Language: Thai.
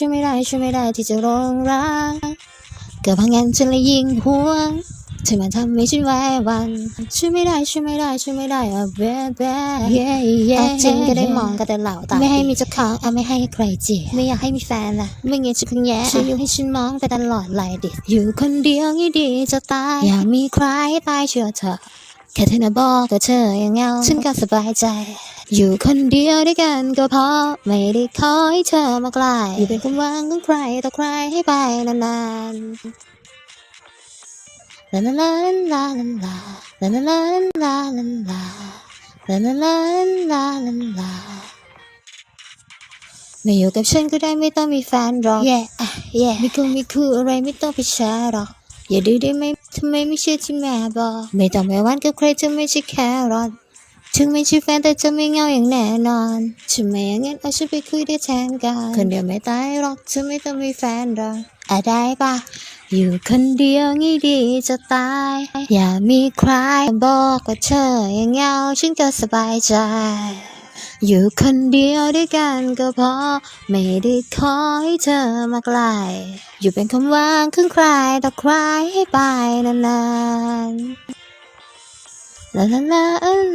ช่วยไม่ได้ช่วยไม่ได้ที่จะร้องรักก็เพราะงั้นฉันเลยยิงห่วงเธอมาทำให้ฉันไหวหวันช่วยไม่ได้ช่วยไม่ได้ช่วยไม่ได้อะเบ๊เบ๊เย่เย่จริงก็ได้มองกันแต่เหล่าตาไม่ให้มีเจ้าของอะไม่ให้ใครจีบไม่อยากให้มีแฟนล่ะไม่งั้นจะคงแย่ช่วยอยู่ให้ฉันมองไปตลอดไหลดิอยู่คนเดียวงี้ดีจะตายอยากมีใครให้ตายเชื่อเธอแค่เธอนะบอกกับเธอยังเงาฉันก็สบายใจ อยู่คนเดียวด้วยกันก็พอ ไม่ได้ขอให้เธอมาใกล้อยู่เป็นความหวังของใครต่อใครให้ไปนานๆลาลาลาลาลาลาลาลาลาลาลาลาลาลาลาลาลาไม่อยู่กับฉันก็ได้ไม่ต้องมีแฟนหรอก yeah อะ yeah ไม่คงไม่คู่อะไรไม่ต้องไปแชร์หรอกอย่าดื้อได้ไหมทำไมไม่เชื่อที่แม่บอก ไม่ต้องไปหวันกับใครจะไม่ใช่แครอท ถึงไม่ใช่แฟนแต่จะไม่เหงาอย่างแน่นอนฉันไม่อย่างนั้นเอาฉันไปคุยได้แทนกัน คนเดียวไม่ตายหรอกเธอไม่ต้องมีแฟนหรอกอะได้ปะอยู่คนเดียวงี้ดีจะตาย อย่ามีใครบอกว่าเธอยังเหงาฉันก็สบายใจ อยู่คนเดียวด้วยกันก็พอ ไม่ได้ขอให้เธอมาไกล อยู่เป็นคำว่างของใครต่อใครให้ไปนานๆลาลาลา